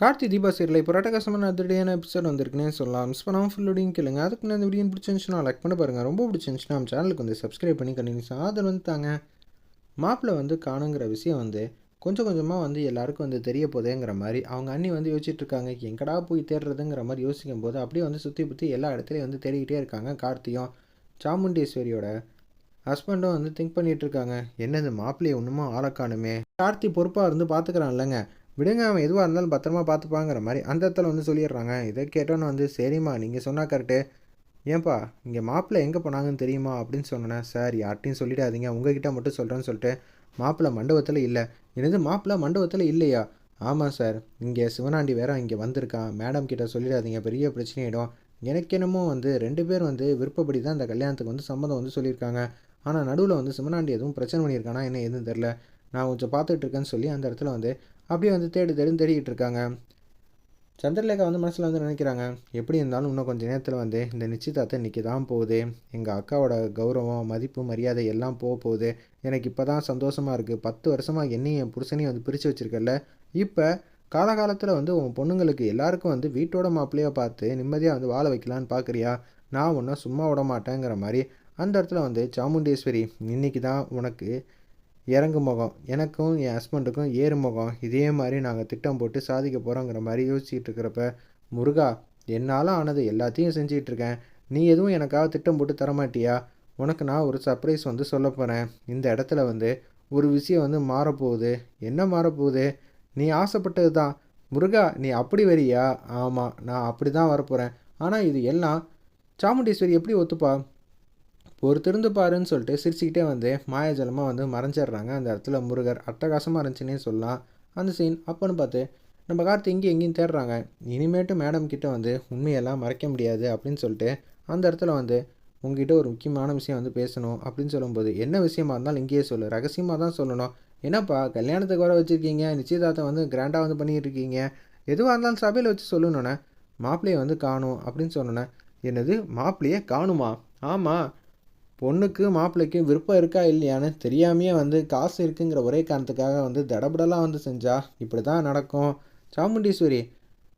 கார்த்தி தீபா சீரில் இப்போ ரட்டகாசமான அதிரடியான எபிசோட் வந்திருக்குன்னே சொல்லலாம். மிஸ் பண்ணாமல் ஃபுல்லோடையும் கேளுங்க. அதுக்கு நான் இந்த வீடியோ பிடிச்சிருந்துச்சுன்னா லைக் பண்ணி பாருங்கள் ரொம்ப பிடிச்சிருந்துச்சுன்னா நம்ம சேனலுக்கு வந்து சப்ஸ்கிரைப் பண்ணி கண்டினியூஸ் ஆதரவு வந்து தாங்க. மாப்பிள்ளை வந்து காணுங்கிற விஷயம் வந்து கொஞ்சம் கொஞ்சமாக வந்து எல்லாருக்கும் வந்து தெரிய போதேங்கிற மாதிரி அவங்க அண்ணி வந்து யோசிச்சுட்டு இருக்காங்க. எங்கடா போய் தேடுறதுங்கிற மாதிரி யோசிக்கும் போது அப்படியே வந்து சுற்றி புற்றி எல்லா இடத்துலையும் வந்து தேடிக்கிட்டே இருக்காங்க கார்த்தியும். சாமுண்டீஸ்வரியோட ஹஸ்பண்டும் வந்து திங்க் பண்ணிகிட்டு இருக்காங்க. என்னது மாப்பிள்ளையை ஒன்றுமோ ஆளக்கானுமே கார்த்தி பொறுப்பாக இருந்து பார்த்துக்கிறான் இல்லைங்க விடுங்க அவன் எதுவாக இருந்தாலும் பத்திரமா பார்த்துப்பாங்கிற மாதிரி அந்த இடத்துல வந்து சொல்லிடுறாங்க. இதை கேட்டோன்னு வந்து சரிம்மா நீங்கள் சொன்னால் கரெக்டு ஏன்பா இங்கே மாப்பிள்ளை எங்கே போனாங்கன்னு தெரியுமா? அப்படின்னு சொன்னேன் சார் யார்ட்டையும் சொல்லிடாதீங்க. உங்ககிட்ட மட்டும் சொல்கிறேன்னு சொல்லிட்டு மாப்பிள்ளை மண்டபத்தில் இல்லை. எனது மாப்பிள்ளை மண்டபத்தில் இல்லையா? ஆமாம் சார். இங்கே சிவனாண்டி வேற இங்கே வந்திருக்கான். மேடம் கிட்ட சொல்லிடாதீங்க. பெரிய பிரச்சனையிடும் எனக்கு என்னமோ வந்து ரெண்டு பேர் வந்து விருப்பப்படி தான் இந்த கல்யாணத்துக்கு வந்து சம்மதம் வந்து சொல்லியிருக்காங்க. ஆனால் நடுவில் வந்து சிவனாண்டி எதுவும் பிரச்சனை பண்ணியிருக்கானா? என்ன எதுவும் தெரில நான் கொஞ்சம் பார்த்துட்டு இருக்கேன்னு சொல்லி அந்த இடத்துல வந்து அப்படியே வந்து தேடி தேடி தேடிக்கிட்டு இருக்காங்க. சந்திரலேகா வந்து மனசில் வந்து நினைக்கிறாங்க எப்படி இருந்தாலும் இன்னும் கொஞ்சம் நேரத்தில் வந்து இந்த நிச்சயதார்த்தம் இன்றைக்கி தான் போகுது. எங்கள் அக்காவோட கௌரவம் மதிப்பு மரியாதை எல்லாம் போக போகுது. எனக்கு இப்போ தான் சந்தோஷமாக இருக்குது பத்து வருஷமாக என்னையும் என் புருஷனையும் வந்து பிரித்து வச்சுருக்கல இப்போ காலகாலத்தில் வந்து உன் பொண்ணுங்களுக்கு எல்லாருக்கும் வந்து வீட்டோட மாப்பிள்ளையாக பார்த்து நிம்மதியாக வந்து வாழ வைக்கலான்னு பார்க்குறியா நான் ஒன்றும் சும்மா விட மாட்டேங்கிற மாதிரி அந்த இடத்துல வந்து சாமுண்டேஸ்வரி இன்னைக்கு தான் உனக்கு இறங்கு முகம். எனக்கும் என் ஹஸ்பண்டுக்கும் ஏறு முகம். இதே மாதிரி நாங்கள் திட்டம் போட்டு சாதிக்க போகிறோங்கிற மாதிரி யோசிச்சுட்டு இருக்கிறப்ப முருகா என்னால் ஆனது எல்லாத்தையும் செஞ்சிகிட்ருக்கேன் இருக்கேன். நீ எதுவும் எனக்காக திட்டம் போட்டு தரமாட்டியா? உனக்கு நான் ஒரு சர்ப்ரைஸ் வந்து சொல்ல போகிறேன் இந்த இடத்துல வந்து ஒரு விஷயம் வந்து மாறப்போகுது. என்ன மாறப்போகுது? நீ ஆசைப்பட்டது தான். முருகா நீ அப்படி வரியா? ஆமாம் நான் அப்படி தான் வரப்போகிறேன் ஆனால் இது எல்லாம் சாமுண்டீஸ்வரி எப்படி ஒத்துப்பா? ஒரு திருந்து பாருன்னு சொல்லிட்டு சிரிச்சுக்கிட்டே வந்து மாயாஜலமாக வந்து மறைஞ்சிடுறாங்க. அந்த இடத்துல முருகர் அட்டகாசமாக இருந்துச்சுன்னே சொல்லலாம். அந்த சீன் அப்போன்னு பார்த்து நம்ம கார்த்தி இங்கேயும் எங்கேயும் தேடுறாங்க. இனிமேட்டு மேடம் கிட்ட வந்து உண்மையெல்லாம் மறைக்க முடியாது அப்படின்னு சொல்லிட்டு அந்த இடத்துல வந்து உங்ககிட்ட ஒரு முக்கியமான விஷயம் வந்து பேசணும் அப்படின்னு சொல்லும்போது என்ன விஷயமா இருந்தாலும் இங்கேயே சொல்லு. ரகசியமாக தான் சொல்லணும். என்னப்பா கல்யாணத்துக்கு வர வச்சுருக்கீங்க. நிச்சயதார்த்தம் வந்து கிராண்டாக வந்து பண்ணிகிட்டு இருக்கீங்க எதுவாக இருந்தாலும் சபையில் வச்சு சொல்லணுண்ணே மாப்பிள்ளையை வந்து காணும் அப்படின்னு சொன்னோன்னே என்னது? மாப்பிள்ளையே காணுமா? ஆமாம் பொண்ணுக்கு மாப்பிள்ளைக்கு விருப்பம் இருக்கா இல்லையான்னு தெரியாமையே வந்து காசு இருக்குங்கிற ஒரே காரணத்துக்காக வந்து தடபடலாம் வந்து செஞ்சா இப்படி தான் நடக்கும். சாமுண்டீஸ்வரி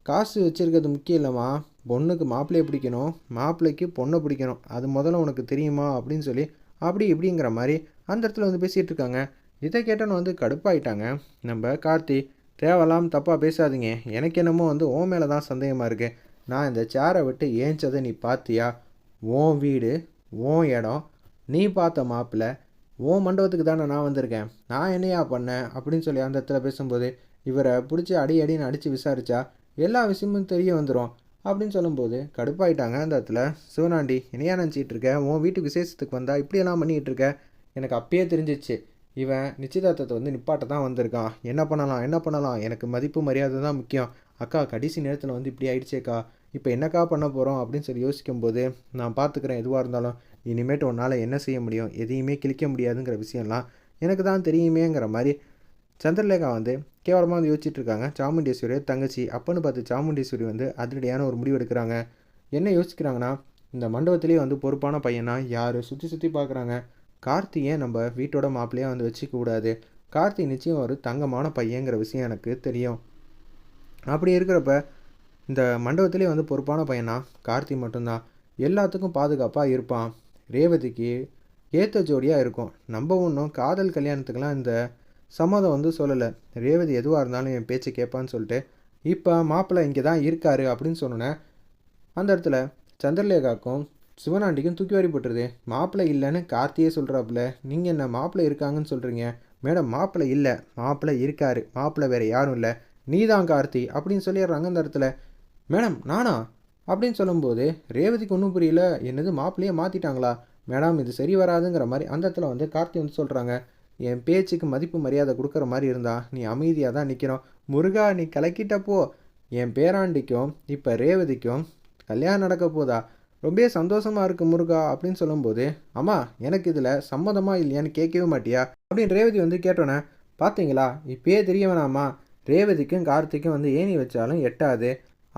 காசு வச்சுருக்கிறது முக்கியம் இல்லைம்மா. பொண்ணுக்கு மாப்பிள்ளையை பிடிக்கணும் மாப்பிள்ளைக்கு பொண்ணை பிடிக்கணும். அது முதல்ல உனக்கு தெரியுமா அப்படின்னு சொல்லி அப்படி இப்படிங்கிற மாதிரி அந்த இடத்துல வந்து பேசிகிட்டு இருக்காங்க. இதை கேட்டோன்னு வந்து கடுப்பாயிட்டாங்க. நம்ம கார்த்தி தேவலாம் தப்பாக பேசாதீங்க. எனக்கு என்னமோ வந்து ஓ மேலே தான் சந்தேகமாக இருக்குது நான் இந்த சேரை விட்டு ஏஞ்சதை நீ பார்த்தியா ஓ வீடு ஓன் இடம் நீ பார்த்த மாப்பிள்ளை உன் மண்டபத்துக்கு தானே நான் வந்திருக்கேன். நான் என்னையா பண்ணேன்? அப்படின்னு சொல்லி அந்த இடத்துல பேசும்போது இவரை பிடிச்சி அடி அடின்னு அடித்து விசாரித்தா எல்லா விஷயமும் தெரிய வந்துடும் அப்படின்னு சொல்லும்போது கடுப்பாயிட்டாங்க அந்த இடத்துல. சிவனாண்டி என்னையா நினச்சிட்டு இருக்க? உன் வீட்டு விசேஷத்துக்கு வந்தால் இப்படியெல்லாம் பண்ணிகிட்டு இருக்க? எனக்கு அப்பயே தெரிஞ்சிச்சு. இவன் நிச்சயதார்த்தத்தை வந்து நிப்பாட்ட தான் வந்திருக்கான். என்ன பண்ணலாம்? என்ன பண்ணலாம்? எனக்கு மதிப்பு மரியாதை தான் முக்கியம். அக்கா கடைசி நேரத்தில் வந்து இப்படி ஆயிடுச்சேக்கா. இப்போ என்னக்கா பண்ண போகிறோம் அப்படின்னு சொல்லி யோசிக்கும்போது நான் பார்த்துக்கிறேன் எதுவாக இருந்தாலும் இனிமேட்டு உன்னால் என்ன செய்ய முடியும்? எதையுமே கிழிக்க முடியாதுங்கிற விஷயம்லாம் எனக்கு தான் தெரியுமேங்கிற மாதிரி சந்திரலேகா வந்து கேவலமாக வந்து யோசிச்சுட்டு இருக்காங்க. தங்கச்சி அப்பன்னு பார்த்து சாமுண்டேஸ்வரி வந்து அதிரடியான ஒரு முடிவு எடுக்கிறாங்க. என்ன யோசிக்கிறாங்கன்னா இந்த மண்டபத்திலே வந்து பொறுப்பான பையனா? யார்? சுற்றி சுற்றி பார்க்குறாங்க கார்த்தியை நம்ம வீட்டோட மாப்பிள்ளையாக வந்து வச்சுக்கூடாது கார்த்தி நிச்சயம் ஒரு தங்கமான பையங்கிற விஷயம் எனக்கு தெரியும். அப்படி இருக்கிறப்ப இந்த மண்டபத்திலே வந்து பொறுப்பான பையனா? கார்த்தி மட்டும்தான். எல்லாத்துக்கும் பாதுகாப்பாக இருப்பான். ரேவதிக்கு ஏற்ற ஜோடியாக இருக்கும். நம்ம ஒன்றும் காதல் கல்யாணத்துக்கெலாம் இந்த சம்மதம் வந்து சொல்லலை. ரேவதி எதுவாக இருந்தாலும் என் பேச்சு கேட்பான்னு சொல்லிட்டு இப்போ மாப்பிள்ளை இங்கே தான் இருக்காரு அப்படின்னு சொன்னோன்னே அந்த இடத்துல சந்திரலேகாக்கும் சிவனாண்டிக்கும் தூக்கி வாரி போட்டுருது. மாப்பிள்ளை இல்லைன்னு கார்த்தியே சொல்கிறாப்புல நீங்கள் என்ன மாப்பிள்ளை இருக்காங்கன்னு சொல்கிறீங்க மேடம் மாப்பிள்ளை இல்லை. மாப்பிள்ளை இருக்காரு. மாப்பிள்ளை வேறு யாரும் இல்லை. நீதான் கார்த்தி அப்படின்னு சொல்லிடுறாங்க அந்த இடத்துல. மேடம் நானா? அப்படின்னு சொல்லும்போது ரேவதிக்கு ஒன்றும் புரியல. என்னது மாப்பிள்ளையே மாற்றிட்டாங்களா மேடம் இது சரி வராதுங்கிற மாதிரி அந்த இடத்துல வந்து கார்த்தி வந்து சொல்கிறாங்க என் பேச்சுக்கு மதிப்பு மரியாதை கொடுக்குற மாதிரி இருந்தா நீ அமைதியாக தான் நிற்கிறோம் முருகா நீ கலக்கிட்டப்போ என் பேராண்டிக்கும் இப்போ ரேவதிக்கும் கல்யாணம் நடக்க போதா? ரொம்ப சந்தோஷமாக இருக்குது முருகா அப்படின்னு சொல்லும்போது அம்மா எனக்கு இதில் சம்மதமாக இல்லையான்னு கேட்கவே மாட்டியா? அப்படின்னு ரேவதி வந்து கேட்டோன்னே பார்த்தீங்களா இப்பயே தெரிய வேணாமா? ரேவதிக்கும் கார்த்திக்கும் வந்து ஏணி வச்சாலும் எட்டாது.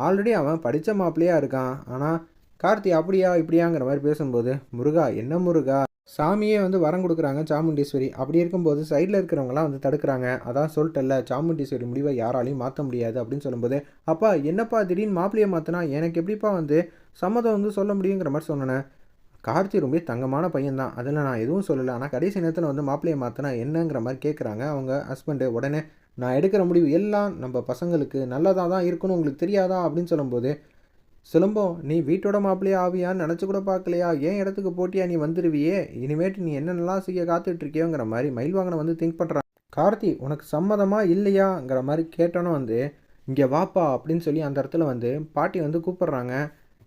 ஆல்ரெடி அவன் படித்த மாப்பிள்ளையாக இருக்கான். ஆனால் கார்த்தி அப்படியா இப்படியாங்கிற மாதிரி பேசும்போது முருகா என்ன முருகா? சாமியே வந்து வரம் கொடுக்குறாங்க சாமுண்டீஸ்வரி. அப்படி இருக்கும்போது சைடில் இருக்கிறவங்களாம் வந்து தடுக்கிறாங்க. அதான் சொல்லிட்டல சாமுண்டீஸ்வரி முடிவை யாராலையும் மாற்ற முடியாது. அப்படின்னு சொல்லும்போது அப்பா என்னப்பா திடீர்னு மாப்பிள்ளையை மாற்றினா எனக்கு எப்படிப்பா வந்து சம்மதம் வந்து சொல்ல முடியுங்கிற மாதிரி சொன்னேன். கார்த்தி ரொம்ப தங்கமான பையன்தான். அதில் நான் எதுவும் சொல்லலை. ஆனால் கடைசி நேரத்தில் வந்து மாப்பிள்ளையை மாற்றினா என்னங்கிற மாதிரி கேட்குறாங்க அவங்க ஹஸ்பண்டு உடனே நான் எடுக்கிற முடிவு எல்லாம் நம்ம பசங்களுக்கு நல்லதாக தான் இருக்கணும் உங்களுக்கு தெரியாதா அப்படின்னு சொல்லும்போது சிலம்பம் நீ வீட்டோட மாப்பிள்ளையே ஆவியான்னு நினச்சி கூட பார்க்கலையா? ஏன் இடத்துக்கு போட்டியா? நீ வந்துடுவியே இனிமேட்டு நீ என்னென்னலாம் செய்ய காத்துட்டு இருக்கியோங்கிற மாதிரி மயில் வாங்கின வந்து திங்க் பண்ணுறான் கார்த்தி உனக்கு சம்மதமாக இல்லையாங்கிற மாதிரி கேட்டோன்னே வந்து இங்கே வாப்பா அப்படின்னு சொல்லி அந்த இடத்துல வந்து பாட்டி வந்து கூப்பிட்றாங்க.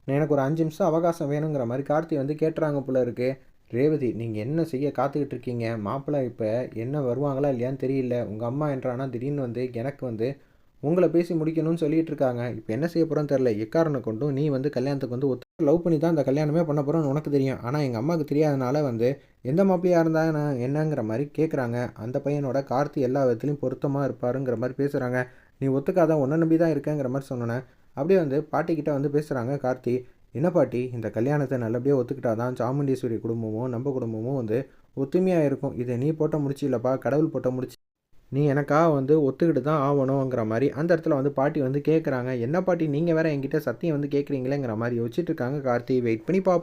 எனக்கு ஒரு அஞ்சு நிமிஷம் அவகாசம் வேணுங்கிற மாதிரி கார்த்தி வந்து கேட்டுறாங்க போல இருக்குது ரேவதி நீங்கள் என்ன செய்ய காத்துக்கிட்டு இருக்கீங்க? மாப்பிள்ளை இப்போ என்ன வருவாங்களா இல்லையான்னு தெரியல. உங்கள் அம்மா என்றானா திடீர்னு வந்து எனக்கு வந்து உங்களை பேசி முடிக்கணும்னு சொல்லிட்டு இருக்காங்க. இப்போ என்ன செய்ய போகிறோன்னு தெரில எக்காரனை கொண்டும் நீ வந்து கல்யாணத்துக்கு வந்து ஒத்து லவ் பண்ணி தான் அந்த கல்யாணமே பண்ண போகிறோன்னு உனக்கு தெரியும். ஆனால் எங்கள் அம்மாவுக்கு தெரியாதனால வந்து எந்த மாப்பிள்ளையாக இருந்தால் நான் என்னங்கிற மாதிரி கேட்குறாங்க அந்த பையனோட கார்த்தி எல்லா விதத்துலையும் பொருத்தமாக இருப்பாருங்கிற மாதிரி பேசுகிறாங்க நீ ஒத்துக்காத உன்னை நம்பி தான் இருக்கேங்கிற மாதிரி சொன்னேன் அப்படியே வந்து பாட்டிக்கிட்ட வந்து பேசுகிறாங்க கார்த்தி. என்ன பாட்டி இந்த கல்யாணத்தை நல்லபடியாக ஒத்துக்கிட்டா தான் சாமுண்டீஸ்வரி குடும்பமும் நம்ம குடும்பமும் வந்து ஒத்துமையாக இருக்கும். இதை நீ போட்ட முடிச்சு இல்லைப்பா கடவுள் போட்ட முடிச்சு. நீ எனக்காக வந்து ஒத்துக்கிட்டு தான் ஆகணுங்கிற மாதிரி அந்த இடத்துல வந்து பாட்டி வந்து கேட்குறாங்க என்ன பாட்டி நீங்கள் வேற என்கிட்ட சத்தியம் வந்து கேட்குறீங்களேங்கிற மாதிரி யோசிச்சுட்டு இருக்காங்க கார்த்தி. வெயிட் பண்ணி பார்ப்போம்